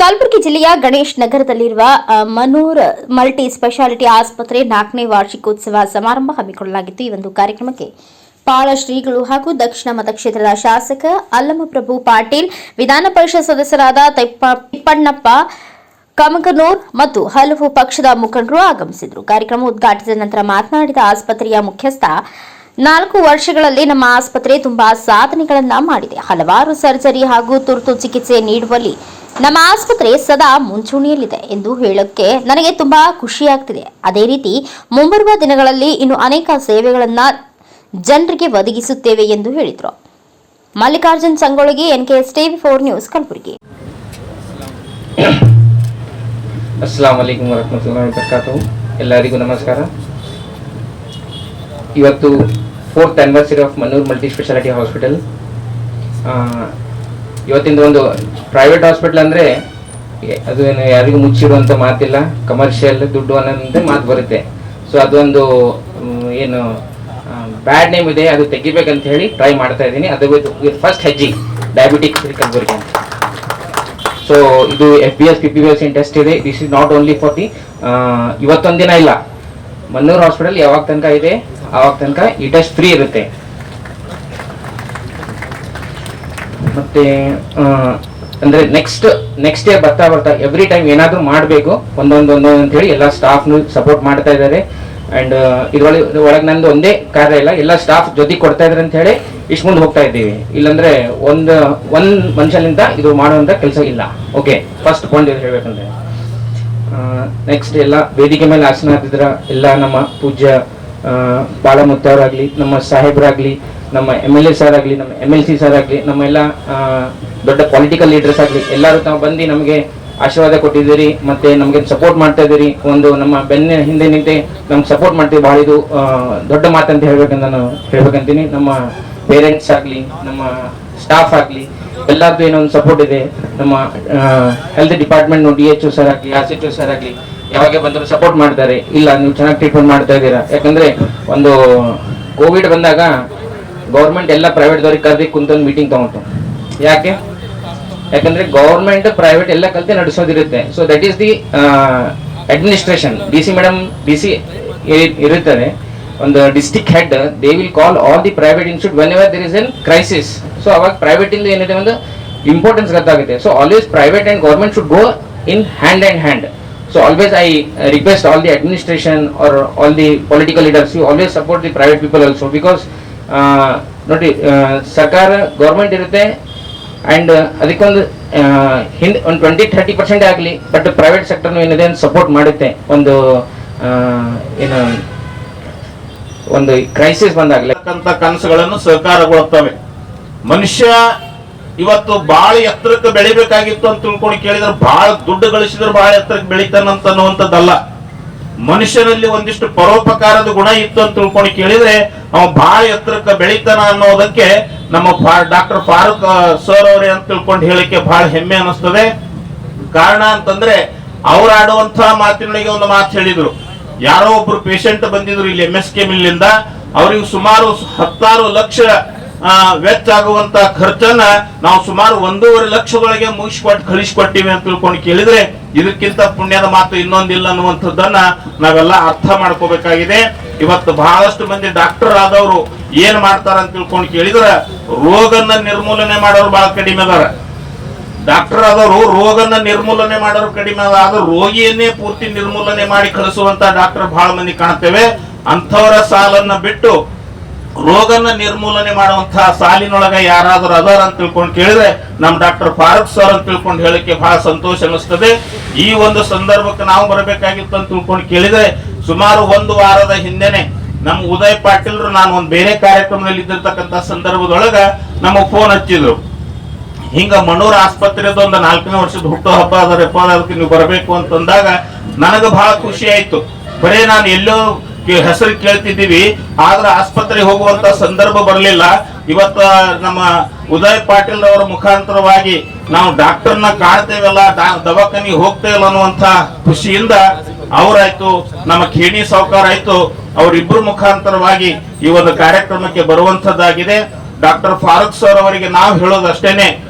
ಕಲಬುರಗಿ ಜಿಲ್ಲೆಯ ಗಣೇಶ್ ನಗರದಲ್ಲಿರುವ manure multi speciality ಆಸ್ಪತ್ರೆ ನಾಲ್ಕನೇ ವಾರ್ಷಿಕೋತ್ಸವ ಸಮಾರಂಭ ಹಮ್ಮಿಕೊಳ್ಳಲಾಗಿತ್ತು. ಈ ಒಂದು ಕಾರ್ಯಕ್ರಮಕ್ಕೆ ಪಾಳ ಶ್ರೀಗಳು ಹಾಗೂ ದಕ್ಷಿಣ ಮತಕ್ಷೇತ್ರದ ಶಾಸಕ ಅಲ್ಲಮಪ್ರಭು ಪಾಟೀಲ್, ವಿಧಾನ ಪರಿಷತ್ ಸದಸ್ಯರಾದ ತೆಪ್ಪ, ತಿಪ್ಪಣ್ಣಪ್ಪ, ಕಮಕನೂರ್ ಮತ್ತು ಹಲವು ಪಕ್ಷದ ಮುಖಂಡರು ಆಗಮಿಸಿದರು. ಕಾರ್ಯಕ್ರಮ ಉದ್ಘಾಟಿಸಿದ ನಂತರ ಮಾತನಾಡಿದ ಆಸ್ಪತ್ರೆಯ ಮುಖ್ಯಸ್ಥ ನಾಲ್ಕು ವರ್ಷಗಳಲ್ಲಿ ನಮ್ಮ ಆಸ್ಪತ್ರೆ ತುಂಬಾ ಸಾಧನೆಗಳನ್ನ ಮಾಡಿದೆ. ಹಲವಾರು ಸರ್ಜರಿ ಹಾಗೂ ತುರ್ತು ಚಿಕಿತ್ಸೆ ನೀಡುವಲ್ಲಿ ನಮ್ಮ ಆಸ್ಪತ್ರೆ ಸದಾ ಮುಂಚೂಣಿಯಲ್ಲಿದೆ ಎಂದು ಹೇಳಕ್ಕೆ ನನಗೆ ತುಂಬಾ ಖುಷಿಯಾಗ್ತಿದೆ. ಅದೇ ರೀತಿ ಮುಂಬರುವ ದಿನಗಳಲ್ಲಿ ಇನ್ನು ಅನೇಕ ಸೇವೆಗಳನ್ನ ಜನರಿಗೆ ಒದಗಿಸುತ್ತೇವೆ ಎಂದು ಹೇಳಿದರು. Mallikarjun Sangolagi NKS TV four news Kalaburagi. ಎಲ್ಲರಿಗೂ ನಮಸ್ಕಾರ. ಇವತ್ತು fourth anniversary of Manur multi speciality hospital ಇವತ್ತಿಂದ ಒಂದು ಪ್ರೈವೇಟ್ ಹಾಸ್ಪಿಟಲ್ ಅಂದರೆ ಅದು ಏನು ಯಾರಿಗೂ ಮುಚ್ಚಿಡುವಂಥ ಮಾತಿಲ್ಲ. ಕಮರ್ಷಿಯಲ್ ದುಡ್ಡು ಅನ್ನೋದಂತೆ ಮಾತು ಬರುತ್ತೆ. ಸೊ ಅದೊಂದು ಏನು ಬ್ಯಾಡ್ ನೇಮ್ ಇದೆ. ಅದು ತೆಗಿಬೇಕಂತ ಹೇಳಿ ಟ್ರೈ ಮಾಡ್ತಾ ಇದ್ದೀನಿ. ಅದು ಫಸ್ಟ್ ಹೆಜ್ಜಿ ಡಯಾಬಿಟಿಕ್ ಕಲಬುರಗಿ ಅಂತ. ಸೊ ಇದು F B S P P S test ಇದೆ. This is not only for the ಇವತ್ತೊಂದಿನ ಇಲ್ಲ. ಮನ್ನೂರು ಹಾಸ್ಪಿಟಲ್ ಯಾವಾಗ ತನಕ ಇದೆ? ಆವಾಗ ತನಕ ಈ ಟೆಸ್ಟ್ ಫ್ರೀ ಇರುತ್ತೆ. ಮತ್ತೆ ಅಂದ್ರೆ ನೆಕ್ಸ್ಟ್ ನೆಕ್ಸ್ಟ್ ಇಯರ್ ಬರ್ತಾ ಬರ್ತಾ ಎವ್ರಿ ಟೈಮ್ ಏನಾದ್ರೂ ಮಾಡಬೇಕು, ಒಂದೊಂದು ಒಂದೊಂದು ಅಂತ ಹೇಳಿ ಎಲ್ಲ ಸ್ಟಾಫ್ನು ಸಪೋರ್ಟ್ ಮಾಡ್ತಾ ಇದ್ದಾರೆ. ಅಂಡ್ ಇದ್ರೊಳಗೆ, ಒಳಗೆ ನಂದು ಒಂದೇ ಕಾರ್ಯ ಇಲ್ಲ, ಎಲ್ಲ ಸ್ಟಾಫ್ ಜೊತೆ ಕೊಡ್ತಾ ಇದ್ದಾರೆ ಅಂತ ಹೇಳಿ ಇಷ್ಟು ಮುಂದೆ ಹೋಗ್ತಾ ಇದ್ದೀವಿ. ಇಲ್ಲಾಂದ್ರೆ ಒಂದು ಒಂದು ಮನುಷ್ಯನಿಂದ ಇದು ಮಾಡುವಂತ ಕೆಲಸ ಇಲ್ಲ. ಓಕೆ ಫಸ್ಟ್ ಪಾಯಿಂಟ್ ಇದು ಹೇಳ್ಬೇಕಂದ್ರೆ ನೆಕ್ಸ್ಟ್ ಎಲ್ಲ ವೇದಿಕೆ ಮೇಲೆ ಆಸನ ಹಾಕಿದ್ರ ಎಲ್ಲ ನಮ್ಮ ಪೂಜ್ಯ ಆ, ಬಾಳಮುತ್ತವರಾಗ್ಲಿ ನಮ್ಮ ಸಾಹೇಬರಾಗ್ಲಿ ನಮ್ಮ ಎಂ ಎಲ್ ಎ ಸರ್ ಆಗಲಿ ನಮ್ಮ ಎಂ ಎಲ್ ಸಿ ಸರ್ ಆಗಲಿ ನಮ್ಮ ಎಲ್ಲ ದೊಡ್ಡ ಪೊಲಿಟಿಕಲ್ ಲೀಡರ್ಸ್ ಆಗಲಿ ಎಲ್ಲರೂ ತಾವು ಬಂದು ನಮಗೆ ಆಶೀರ್ವಾದ ಕೊಟ್ಟಿದ್ದೀರಿ ಮತ್ತೆ ನಮಗೆ ಸಪೋರ್ಟ್ ಮಾಡ್ತಾ ಇದ್ದೀರಿ. ಒಂದು ನಮ್ಮ ಬೆನ್ನ ಹಿಂದೆ ನಿಂತೆ ನಮ್ಗೆ ಸಪೋರ್ಟ್ ಮಾಡ್ತೀವಿ. ಭಾಳ ಇದು ದೊಡ್ಡ ಮಾತಂತ ಹೇಳ್ಬೇಕಂತ ನಾನು ಹೇಳ್ಬೇಕಂತೀನಿ. ನಮ್ಮ ಪೇರೆಂಟ್ಸ್ ಆಗಲಿ ನಮ್ಮ ಸ್ಟಾಫ್ ಆಗಲಿ ಎಲ್ಲರದ್ದು ಏನೋ ಒಂದು ಸಪೋರ್ಟ್ ಇದೆ. ನಮ್ಮ health department D H O sir ಆಗಲಿ ಆರ್ ಎಚ್ ಒ ಸರ್ ಆಗಲಿ ಯಾವಾಗ ಬಂದರೂ ಸಪೋರ್ಟ್ ಮಾಡ್ತಾರೆ. ಇಲ್ಲ, ನೀವು ಚೆನ್ನಾಗಿ ಟ್ರೀಟ್ಮೆಂಟ್ ಮಾಡ್ತಾ ಇದ್ದೀರಾ? ಯಾಕಂದ್ರೆ ಒಂದು ಕೋವಿಡ್ ಬಂದಾಗ ಗೌರ್ಮೆಂಟ್ ಎಲ್ಲ ಪ್ರೈವೇಟ್ದವ್ರಿಗೆ ಕರೆದಿ ಕುಂತೊಂದು ಮೀಟಿಂಗ್ ತಗೊಂಡು ಯಾಕೆ? ಯಾಕಂದ್ರೆ ಗೌರ್ಮೆಂಟ್ ಪ್ರೈವೇಟ್ ಎಲ್ಲ ಕಲಿತೆ ನಡೆಸೋದಿರುತ್ತೆ. So that is the administration D C madam D C ಇರುತ್ತದೆ ಒಂದು district head they will call all the private institute whenever there is an crisis so ಅವಾಗ ಪ್ರೈವೇಟ್ ಇಂದ ಏನಿದೆ ಒಂದು ಇಂಪಾರ್ಟೆನ್ಸ್ ಗೊತ್ತಾಗುತ್ತೆ. So always private and government should go in hand and hand so always I request all the administration or all the political leaders you always support the private people also because ನೋಡಿ ಸರ್ಕಾರ government ಇರುತ್ತೆ and ಅದಕ್ಕೊಂದು ಆ, ಹಿಂದೆ ಒಂದು twenty thirty percent ಆಗಲಿ but private ಸೆಕ್ಟರ್ನು ಏನಿದೆ ಸಪೋರ್ಟ್ ಮಾಡುತ್ತೆ. ಒಂದು ಏನು ಒಂದು ಕ್ರೈಸಿಸ್ ಬಂದಾಗಲಿ. ಕನಸುಗಳನ್ನು ಸಹಕಾರಗೊಳ್ಳುತ್ತವೆ ಮನುಷ್ಯ ಇವತ್ತು ಬಹಳ ಎತ್ತರಕ್ಕೆ ಬೆಳಿಬೇಕಾಗಿತ್ತು ಅಂತ ತಿಳ್ಕೊಂಡು ಕೇಳಿದ್ರೆ ಬಹಳ ದುಡ್ಡು ಗಳಿಸಿದ್ರೆ ಬಹಳ ಎತ್ತರಕ್ಕೆ ಬೆಳಿತಾನಂತ ಅನ್ನುವಂಥದ್ದಲ್ಲ ಮನುಷ್ಯನಲ್ಲಿ ಒಂದಿಷ್ಟು ಪರೋಪಕಾರದ ಗುಣ ಇತ್ತು ಅಂತ ತಿಳ್ಕೊಂಡು ಕೇಳಿದ್ರೆ ಅವ ಬಹಳ ಎತ್ತರಕ್ಕೆ ಬೆಳಿತಾನ ಅನ್ನೋದಕ್ಕೆ ನಮ್ಮ ಡಾಕ್ಟರ್ ಫಾರೂಕ್ ಸರ್ ಅವರೇ ಅಂತ ತಿಳ್ಕೊಂಡು ಹೇಳಿಕೆ ಬಹಳ ಹೆಮ್ಮೆ ಅನಿಸ್ತದೆ ಕಾರಣ ಅಂತಂದ್ರೆ ಅವ್ರು ಆಡುವಂತಹ ಮಾತಿನೊಳಗೆ ಒಂದು ಮಾತು ಹೇಳಿದ್ರು. ಯಾರೋ ಒಬ್ರು ಪೇಷಂಟ್ ಬಂದಿದ್ರು ಇಲ್ಲಿ ಎಂ ಎಸ್ ಕೆ ಮಿಲ್ಲಿಂದ ಅವ್ರಿಗೆ ಸುಮಾರು ಹತ್ತಾರು ಲಕ್ಷ ಆ, ವೆಚ್ಚ ಆಗುವಂತ ಖರ್ಚನ್ನ ನಾವು ಸುಮಾರು ಒಂದೂವರೆ ಲಕ್ಷದೊಳಗೆ ಮುಗಿಸ್ಕೊಟ್ಟು ಕಳಿಸ್ಕೊಟ್ಟಿವಿ ಅಂತ ತಿಳ್ಕೊಂಡು ಕೇಳಿದ್ರೆ ಇದಕ್ಕಿಂತ ಪುಣ್ಯದ ಮಾತು ಇನ್ನೊಂದಿಲ್ಲ ಅನ್ನುವಂಥದ್ದನ್ನ ನಾವೆಲ್ಲ ಅರ್ಥ ಮಾಡ್ಕೋಬೇಕಾಗಿದೆ. ಇವತ್ತು ಬಹಳಷ್ಟು ಮಂದಿ ಡಾಕ್ಟರ್ ಆದವರು ಏನ್ ಮಾಡ್ತಾರ ಅಂತ ತಿಳ್ಕೊಂಡು ಕೇಳಿದ್ರೆ ರೋಗನ್ನ ನಿರ್ಮೂಲನೆ ಮಾಡೋರು ಬಹಳ ಕಡಿಮೆ ಅದಾರ. ಡಾಕ್ಟರ್ ಆದವರು ರೋಗನ್ನ ನಿರ್ಮೂಲನೆ ಮಾಡೋರು ಕಡಿಮೆ ಅದ ಆದ್ರೆ ರೋಗಿಯನ್ನೇ ಪೂರ್ತಿ ನಿರ್ಮೂಲನೆ ಮಾಡಿ ಕಳಿಸುವಂತ ಡಾಕ್ಟರ್ ಬಹಳ ಮಂದಿ ಕಾಣ್ತೇವೆ. ಅಂಥವರ ಸಾಲನ್ನ ಬಿಟ್ಟು ರೋಗನ ನಿರ್ಮೂಲನೆ ಮಾಡುವಂತಹ ಸಾಲಿನೊಳಗ ಯಾರಾದರೂ ಅದಾರ ಅಂತ ತಿಳ್ಕೊಂಡು ಕೇಳಿದ್ರೆ ನಮ್ಮ ಡಾಕ್ಟರ್ ಫಾರೂಕ್ ಸರ್ ಅಂತ ತಿಳ್ಕೊಂಡು ಹೇಳಕ್ಕೆ ಬಹಳ ಸಂತೋಷ ಅನಿಸ್ತದೆ ಈ ಒಂದು ಸಂದರ್ಭಕ್ಕೆ ನಾವು ಬರಬೇಕಾಗಿತ್ತು ಅಂತ ತಿಳ್ಕೊಂಡು ಕೇಳಿದ್ರೆ ಸುಮಾರು ಒಂದು ವಾರದ ಹಿಂದೆನೆ ನಮ್ಮ ಉದಯ್ ಪಾಟೀಲ್ರು ನಾನು ಒಂದು ಬೇರೆ ಕಾರ್ಯಕ್ರಮದಲ್ಲಿ ಇದ್ದಿರ್ತಕ್ಕಂಥ ಸಂದರ್ಭದೊಳಗ ನಮಗ್ ಫೋನ್ ಹಚ್ಚಿದ್ರು. ಹಿಂಗ ಮನೋರ ಆಸ್ಪತ್ರೆದ ಒಂದು ನಾಲ್ಕನೇ ವರ್ಷದ ಹುಟ್ಟು ಹಬ್ಬ ಅದರಪ್ಪ ಅದಕ್ಕೆ ನೀವು ಬರಬೇಕು ಅಂತಂದಾಗ ನನಗೆ ಬಹಳ ಖುಷಿ ಆಯ್ತು. ಬರೇ ನಾನು ಎಲ್ಲೋ ಹೆಸರು ಕೇಳ್ತಿದ್ದೀವಿ, ಆದ್ರೆ ಆಸ್ಪತ್ರೆಗೆ ಹೋಗುವಂತ ಸಂದರ್ಭ ಬರಲಿಲ್ಲ. ಇವತ್ತ ನಮ್ಮ ಉದಯ್ ಪಾಟೀಲ್ ಅವರ ಮುಖಾಂತರವಾಗಿ ನಾವು ಡಾಕ್ಟರ್ನ ಕಾಣ್ತೇವಲ್ಲ ದವಾಖಾನಿಗೆ ಹೋಗ್ತೇವಲ್ಲ ಅನ್ನುವಂತ ಖುಷಿಯಿಂದ ಅವರಾಯ್ತು, ನಮ್ಮ ಖೇಣಿ ಸಾವುಕಾರ ಆಯ್ತು ಅವರಿಬ್ರು ಮುಖಾಂತರವಾಗಿ ಈ ಒಂದು ಕಾರ್ಯಕ್ರಮಕ್ಕೆ ಬರುವಂತದ್ದಾಗಿದೆ ಡಾಕ್ಟರ್ ಫಾರೂಕ್ ಸರ್ ಅವರಿಗೆ ನಾವು ಹೇಳೋದು ಅಷ್ಟೇನೆ